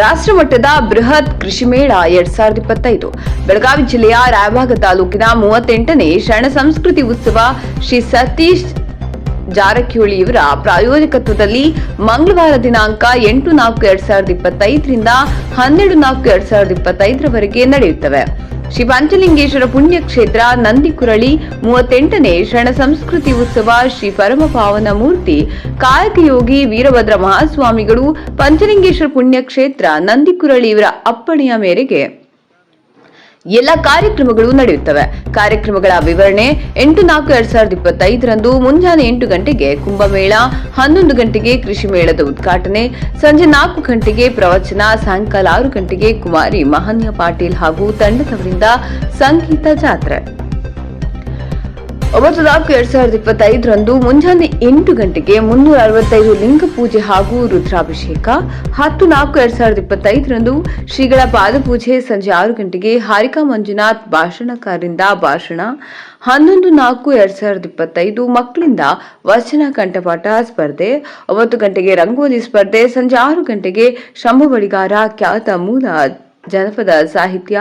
ರಾಷ್ಟ್ರಮಟ್ಟದ ಬೃಹತ್ ಕೃಷಿ ಮೇಳ ಎರಡ್ ಸಾವಿರದ ಇಪ್ಪತ್ತೈದು. ಬೆಳಗಾವಿ ಜಿಲ್ಲೆಯ ರಾಯಭಾಗ ತಾಲೂಕಿನ ಮೂವತ್ತೆಂಟನೇ ಶರಣ ಸಂಸ್ಕೃತಿ ಉತ್ಸವ ಶ್ರೀ ಸತೀಶ್ ಜಾರಕಿಹೊಳಿ ಇವರ ಪ್ರಾಯೋಜಕತ್ವದಲ್ಲಿ ಮಂಗಳವಾರ ದಿನಾಂಕ ಎಂಟು ನಾಲ್ಕು ಎರಡ್ ಸಾವಿರದ ಇಪ್ಪತ್ತೈದರಿಂದ ಹನ್ನೆರಡು ನಾಲ್ಕು ಎರಡ್ ಸಾವಿರದ ಇಪ್ಪತ್ತೈದರವರೆಗೆ ನಡೆಯುತ್ತವೆ. ಶ್ರೀ ಪಂಚಲಿಂಗೇಶ್ವರ ಪುಣ್ಯಕ್ಷೇತ್ರ ನಂದಿಕುರಳಿ, ಮೂವತ್ತೆಂಟನೇ ಶರಣ ಸಂಸ್ಕೃತಿ ಉತ್ಸವ ಶ್ರೀ ಪರಮ ಪಾವನ ಮೂರ್ತಿ, ಕಾಯಕಯೋಗಿ ವೀರಭದ್ರ ಮಹಾಸ್ವಾಮಿಗಳು, ಪಂಚಲಿಂಗೇಶ್ವರ ಪುಣ್ಯಕ್ಷೇತ್ರ ನಂದಿಕುರಳಿ ಇವರ ಅಪ್ಪಣೆಯ ಮೇರೆಗೆ. ಎಲ್ಲ ಕಾರ್ಯಕ್ರಮಗಳು ನಡೆಯುತ್ತವೆ. ಕಾರ್ಯಕ್ರಮಗಳ ವಿವರಣೆ ಎಂಟು ನಾಲ್ಕು ಎರಡ್ ಸಾವಿರದ ಇಪ್ಪತ್ತೈದರಂದು ಮುಂಜಾನೆ ಎಂಟು ಗಂಟೆಗೆ ಕುಂಭಮೇಳ, ಹನ್ನೊಂದು ಗಂಟೆಗೆ ಕೃಷಿ ಮೇಳದ ಉದ್ಘಾಟನೆ, ಸಂಜೆ ನಾಲ್ಕು ಗಂಟೆಗೆ ಪ್ರವಚನ, ಸಾಯಂಕಾಲ ಆರು ಗಂಟೆಗೆ ಕುಮಾರಿ ಮಹನ್ಯ ಪಾಟೀಲ್ ಹಾಗೂ ತಂಡದವರಿಂದ ಸಂಗೀತ ಜಾತ್ರೆ. ಒಂಬತ್ತು ನಾಲ್ಕು ಎರಡ್ ಸಾವಿರದ ಇಪ್ಪತ್ತೈದರಂದು ಮುಂಜಾನೆ ಎಂಟು ಗಂಟೆಗೆ ಮುನ್ನೂರ ಅರವತ್ತೈದು ಲಿಂಗ ಪೂಜೆ ಹಾಗೂ ರುದ್ರಾಭಿಷೇಕ. ಹತ್ತು ನಾಲ್ಕು ಎರಡ್ ಸಾವಿರದ ಇಪ್ಪತ್ತೈದರಂದು ಶ್ರೀಗಳ ಪಾದಪೂಜೆ ಸಂಜೆ ಆರು ಗಂಟೆಗೆ ಹಾರಿಕಾ ಮಂಜುನಾಥ್ ಭಾಷಣಕಾರರಿಂದ ಭಾಷಣ. ಹನ್ನೊಂದು ನಾಲ್ಕು ಎರಡ್ ಸಾವಿರದ ಇಪ್ಪತ್ತೈದು ಮಕ್ಕಳಿಂದ ವಚನ ಕಂಠಪಾಠ ಸ್ಪರ್ಧೆ. ಒಂಬತ್ತು ಗಂಟೆಗೆ ರಂಗೋಲಿ ಸ್ಪರ್ಧೆ, ಸಂಜೆ ಆರು ಗಂಟೆಗೆ ಶಂಭು ಬಳಿಗಾರ, ಖ್ಯಾತ ಮೂಲ ಜನಪದ ಸಾಹಿತ್ಯ.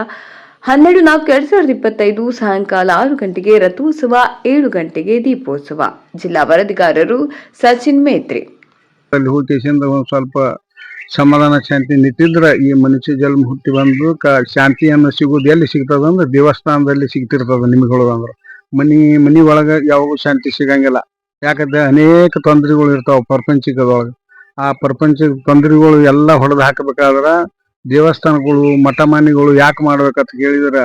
ಹನ್ನೆರಡು ನಾಲ್ಕು ಎರಡ್ ಸಾವಿರದ ಇಪ್ಪತ್ತೈದು ಸಾಯಂಕಾಲ ಆರು ಗಂಟೆಗೆ ರಥೋತ್ಸವ, ಏಳು ಗಂಟೆಗೆ ದೀಪೋತ್ಸವ. ಜಿಲ್ಲಾ ವರದಿಗಾರರು ಸಚಿನ್ ಮೇತ್ರಿ. ಅಲ್ಲಿ ಸ್ವಲ್ಪ ಸಮಾಧಾನ ಶಾಂತಿ ನಿಂತಿದ್ರ ಈ ಮನುಷ್ಯ ಜನ್ಮ ಹುಟ್ಟಿ ಬಂದು ಕ ಶಾಂತಿಯನ್ನು ಸಿಗೋದು ಎಲ್ಲಿ ಸಿಗ್ತದ ಅಂದ್ರೆ ದೇವಸ್ಥಾನದಲ್ಲಿ ಸಿಗ್ತಿರ್ತದ ನಿಮ್ಗಳು ಹೇಳೋದಂದ್ರೆ. ಮನಿ ಮನಿ ಒಳಗೆ ಯಾವಾಗೂ ಶಾಂತಿ ಸಿಗಂಗಿಲ್ಲ. ಯಾಕಂದ್ರೆ ಅನೇಕ ತೊಂದರೆಗಳು ಇರ್ತಾವ ಪ್ರಪಂಚಿಕದೊಳಗ ಆ ಪ್ರಪಂಚ ತೊಂದರೆಗಳು ಎಲ್ಲ ಹೊಡೆದು ಹಾಕಬೇಕಾದ್ರ ದೇವಸ್ಥಾನಗಳು ಮಠ ಮಾನಿಗಳು ಯಾಕೆ ಮಾಡ್ಬೇಕಂತ ಕೇಳಿದ್ರ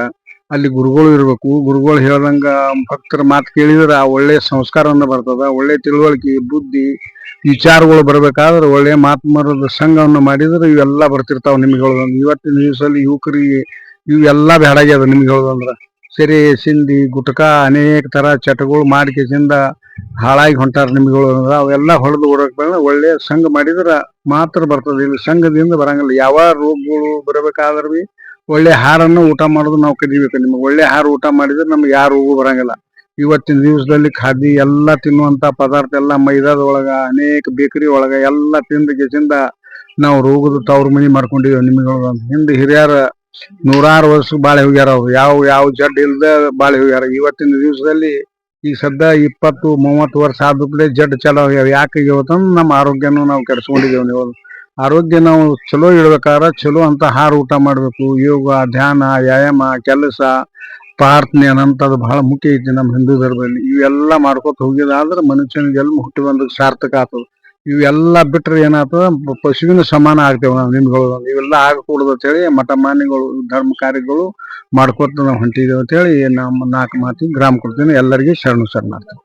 ಅಲ್ಲಿ ಗುರುಗಳು ಇರಬೇಕು. ಗುರುಗಳು ಹೇಳ್ದಂಗ ಭಕ್ತರ ಮಾತು ಕೇಳಿದ್ರ ಒಳ್ಳೆ ಸಂಸ್ಕಾರವನ್ನ ಬರ್ತದ, ಒಳ್ಳೆ ತಿಳುವಳಿಕೆ, ಬುದ್ಧಿ, ವಿಚಾರಗಳು ಬರಬೇಕಾದ್ರೆ ಒಳ್ಳೆ ಮಾತ್ಮರದ ಸಂಘವನ್ನ ಮಾಡಿದ್ರೆ ಇವೆಲ್ಲ ಬರ್ತಿರ್ತಾವ ನಿಮ್ಗೆ ಹೇಳೋದಂದ್ರೆ. ಇವತ್ತಿನ ದಿವಸದಲ್ಲಿ ಯುವಕರಿಗೆ ಇವೆಲ್ಲ ಬೇಡಾಗ್ಯದ ನಿಮ್ಗೆ ಹೇಳೋದಂದ್ರ. ಸೆರೆ, ಸಿಂಧಿ, ಗುಟ್ಕಾ ಅನೇಕ ಥರ ಚಟಗಳು ಮಾಡ್ಕೇಸಿಂದ ಹಾಳಾಗಿ ಹೊಂಟಾರ ನಿಮ್ಗೆ ಹೇಳೋದಂದ್ರ ಅವೆಲ್ಲ ಹೊಡೆದು ಓಡಕ್ ಬಂದ್ರೆ ಒಳ್ಳೆ ಸಂಘ ಮಾಡಿದ್ರ ಮಾತ್ರ ಬರ್ತದೆ. ಇಲ್ಲಿ ಸಂಘದಿಂದ ಬರಂಗಿಲ್ಲ. ಯಾವ ರೋಗಗಳು ಬರಬೇಕಾದ್ರೆ ಭೀ ಒಳ್ಳೆ ಹಾರನ್ನು ಊಟ ಮಾಡೋದು ನಾವು ಕಲಿಬೇಕು ನಿಮ್ಗೆ ಒಳ್ಳೆ ಹಾರ ಊಟ ಮಾಡಿದ್ರೆ ನಮ್ಗೆ ಯಾವ ರೋಗ ಬರಂಗಿಲ್ಲ. ಇವತ್ತಿನ ದಿವಸದಲ್ಲಿ ಖಾದಿ ಎಲ್ಲ ತಿನ್ನುವಂತ ಪದಾರ್ಥ ಎಲ್ಲ ಮೈದಾದ ಒಳಗ, ಅನೇಕ ಬೇಕರಿ ಒಳಗ ಎಲ್ಲ ತಿಂದ ಗೆಸಿಂದ ನಾವು ರೋಗದ ತವ್ರ ಮನೆ ಮಾಡ್ಕೊಂಡಿದ್ದೇವೆ ನಿಮ್ಗೆ. ಹಿಂದೆ ಹಿರಿಯರ ನೂರಾರು ವರ್ಷ ಬಾಳೆ ಹೋಗ್ಯಾರ ಅವ್ರು. ಯಾವ ಯಾವ ಜಡ್ ಇಲ್ದ ಬಾಳೆ ಹೋಗ್ಯಾರ. ಇವತ್ತಿನ ದಿವಸದಲ್ಲಿ ಈಗ ಸದ್ದ ಇಪ್ಪತ್ತು, ಮೂವತ್ತು ವರ್ಷ ಆದ್ಮೇಲೆ ಜಡ್ ಚಲೋ ಹೋಗ್ಯಾವ ಯಾಕೆ ಇವತ್ತಂದ್ರೆ ನಮ್ಮ ಆರೋಗ್ಯನೂ ನಾವು ಕೆಡಿಸ್ಕೊಂಡಿದ್ದೇವೆ ನೀವು. ಆರೋಗ್ಯ ನಾವು ಚಲೋ ಇಡ್ಬೇಕಾದ್ರೆ ಚಲೋ ಅಂತ ಹಾರ ಊಟ ಮಾಡಬೇಕು. ಯೋಗ, ಧ್ಯಾನ, ವ್ಯಾಯಾಮ, ಕೆಲಸ, ಪ್ರಾರ್ಥನೆ ಅನ್ನಂಥದ್ದು ಬಹಳ ಮುಖ್ಯ ಐತಿ ನಮ್ಮ ಹಿಂದೂ ಧರ್ಮದಲ್ಲಿ. ಇವೆಲ್ಲ ಮಾಡ್ಕೊತ ಹೋಗಿದಾದ್ರೆ ಮನುಷ್ಯನಿಗೆ ಎಲ್ಲ ಹುಟ್ಟಿ ಬಂದಕ್ಕೆ ಸಾರ್ಥಕ ಆಗ್ತದ. ಇವೆಲ್ಲ ಬಿಟ್ರೆ ಏನಾಗ್ತದ ಪಶುವಿನ ಸಮಾನ ಆಗ್ತೇವೆ ನಾವು ನಿಮ್ಗಳು ಇವೆಲ್ಲ ಆಗಕೂಡದು ಅಂತ ಹೇಳಿ ಮಠ ಮಾನ್ಯಗಳು, ಧರ್ಮ ಕಾರ್ಯಗಳು ಮಾಡ್ಕೊತ ನಾವು ಹೊಂಟಿದ್ದೇವೆ ಅಂತ ಹೇಳಿ ನಮ್ಮ ನಾಲ್ಕು ಮಾತಿ ಗ್ರಾಮ ಕೊಡ್ತೀನಿ ಎಲ್ಲರಿಗೆ ಶರಣು ಶರಣಾರ್ಥಿ.